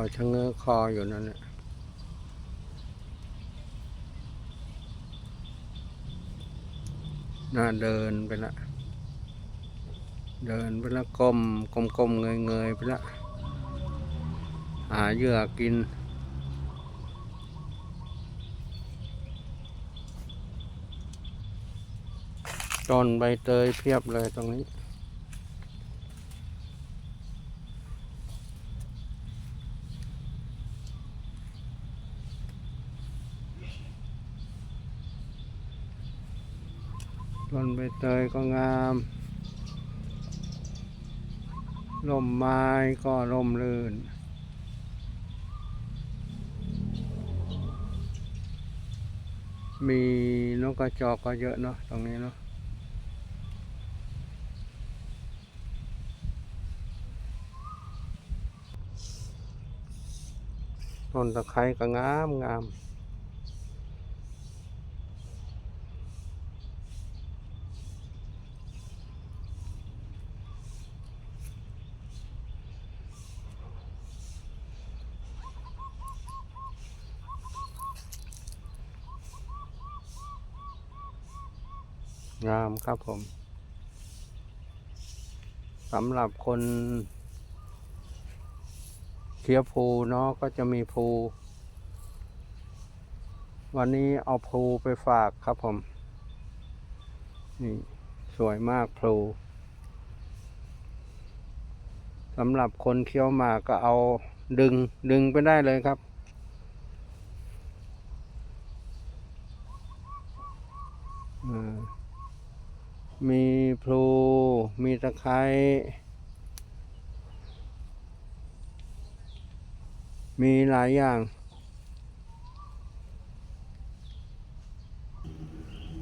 อยชะเง้อคออยู่นั่นแหละน่าเดินไปละ เดินไปละก้มก้มก้มเงยเงยไปละ หาเหยื่อกินต้นใบเตยเพียบเลยตรงนี้ ต้นใบเตยก็งามร่มไม้ก็ร่มรื่น มีนกกระจอกก็เยอะเนาะตรงนี้เนาะต้นตะไคร้ก็งามงาม งามครับผมสำหรับคนเคียวภูเนาะก็จะมีภูวันนี้เอาภูไปฝากครับผม นี่สวยมากภูสำหรับคนเคี้ยวหมากก็เอาดึงดึงไปได้เลยครับ อ่า มีพลูมีตะไคร้มีหลายอย่าง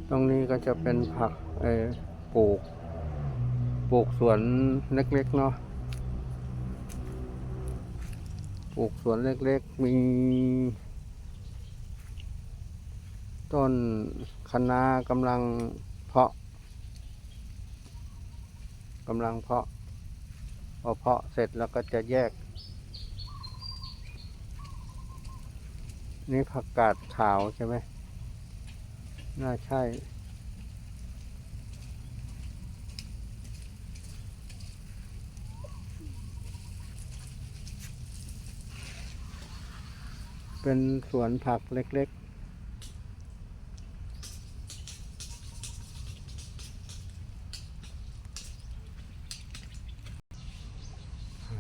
ตรงนี้ก็จะเป็นผักเอปลูก ปลูกสวนเล็กๆเนาะ ปลูกสวนเล็กๆ มี ต้นคะน้ากำลังเพาะ กำลังเพาะพอเพาะเสร็จแล้วก็จะแยก นี่ผักกาดขาวใช่ไหมน่าใช่ เป็นสวนผักเล็กๆ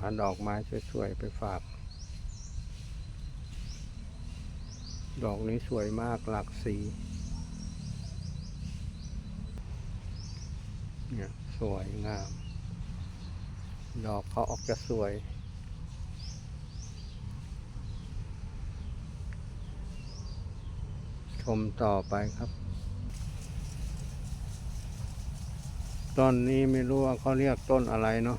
าดอกไม้สวยๆไปฝาก ดอกนี้สวยมากหลากสีเนี่ยสวยงาม ดอกเขาออกจะสวย ชมต่อไปครับ ต้นนี้ไม่รู้ว่าเขาเรียกต้นอะไรเนาะ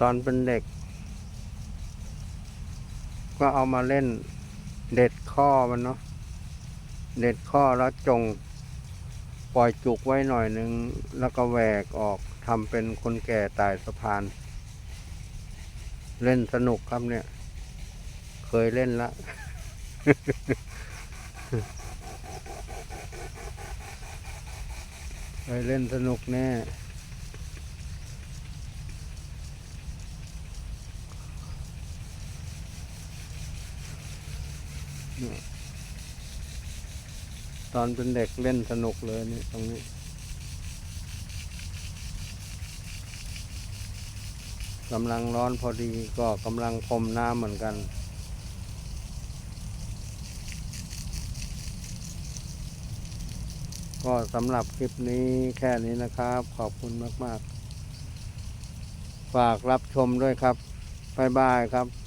ตอนเป็นเด็ก ก็เอามาเล่น เด็ดข้อมันเนาะเด็ดข้อแล้วจง ปล่อยจุกไว้หน่อยหนึ่งแล้วก็แหวกออกทำเป็นคนแก่ตายสะพาน เล่นสนุกครับเนี่ย เคยเล่นละเคยเล่นสนุกแน่ เนี่ย ตอนเป็นเด็กเล่นสนุกเลยนี่ตรงนี้ กำลังร้อนพอดีก็กำลังพรมน้ำเหมือนกันก็สำหรับคลิปนี้แค่นี้นะครับ ขอบคุณมาก ๆ ฝากรับชมด้วยครับ บ๊ายบายครับ